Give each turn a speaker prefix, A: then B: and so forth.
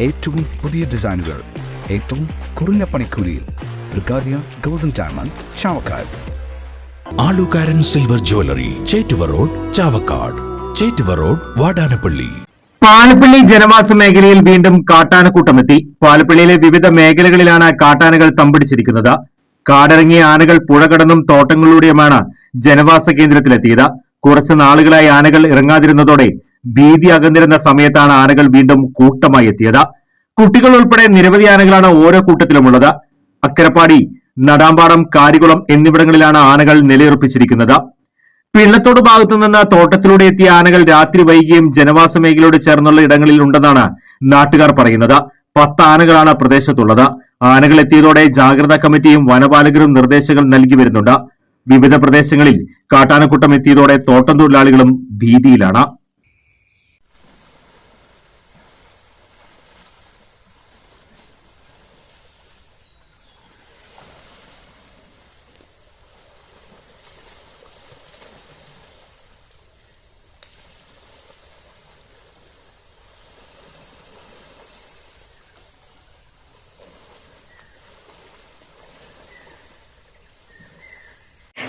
A: ഏറ്റവും പുതിയ ഡിസൈനുകൾ ഏറ്റവും കുറഞ്ഞ പണിക്കൂലിയിൽ ബ്രിഗാദിയ golden diamond Chavakkad.
B: Alukkaran silver jewellery Chettuva road Chavakkad. Chettuva road Vadanappally.
C: Palappilly ജനവാസ മേഖലയിൽ വീണ്ടും കാട്ടാനക്കൂട്ടമെത്തി. പാലപ്പള്ളിയിലെ വിവിധ മേഖലകളിലാണ് കാട്ടാനകൾ തമ്പടിച്ചിരിക്കുന്നത്. കാടിറങ്ങിയ ആനകൾ പുഴ കടന്നും തോട്ടങ്ങളിലൂടെയുമാണ് ജനവാസ കേന്ദ്രത്തിലെത്തിയത്. കുറച്ച് നാളുകളായി ആനകൾ ഇറങ്ങാതിരുന്നതോടെ ഭീതി അകന്നിരുന്ന സമയത്താണ് ആനകൾ വീണ്ടും കൂട്ടമായി എത്തിയത്. കുട്ടികൾ ഉൾപ്പെടെ നിരവധി ആനകളാണ് ഓരോ കൂട്ടത്തിലുമുള്ളത്. അക്കരപ്പാടി നടാമ്പാടം കാരികുളം എന്നിവിടങ്ങളിലാണ് ആനകൾ നിലയുറപ്പിച്ചിരിക്കുന്നത്. പിള്ളത്തോട് ഭാഗത്തു നിന്ന് തോട്ടത്തിലൂടെ എത്തിയ ആനകൾ രാത്രി വൈകിയും ജനവാസ മേഖലയോട് ചേർന്നുള്ള ഇടങ്ങളിൽ ഉണ്ടെന്നാണ് നാട്ടുകാർ പറയുന്നത്. പത്ത് ആനകളാണ് പ്രദേശത്തുള്ളത്. ആനകൾ എത്തിയതോടെ ജാഗ്രതാ കമ്മിറ്റിയും വനപാലകരും നിർദ്ദേശങ്ങൾ നൽകി വരുന്നുണ്ട്. വിവിധ പ്രദേശങ്ങളിൽ കാട്ടാനക്കൂട്ടം എത്തിയതോടെ തോട്ടം തൊഴിലാളികളും ഭീതിയിലാണ്.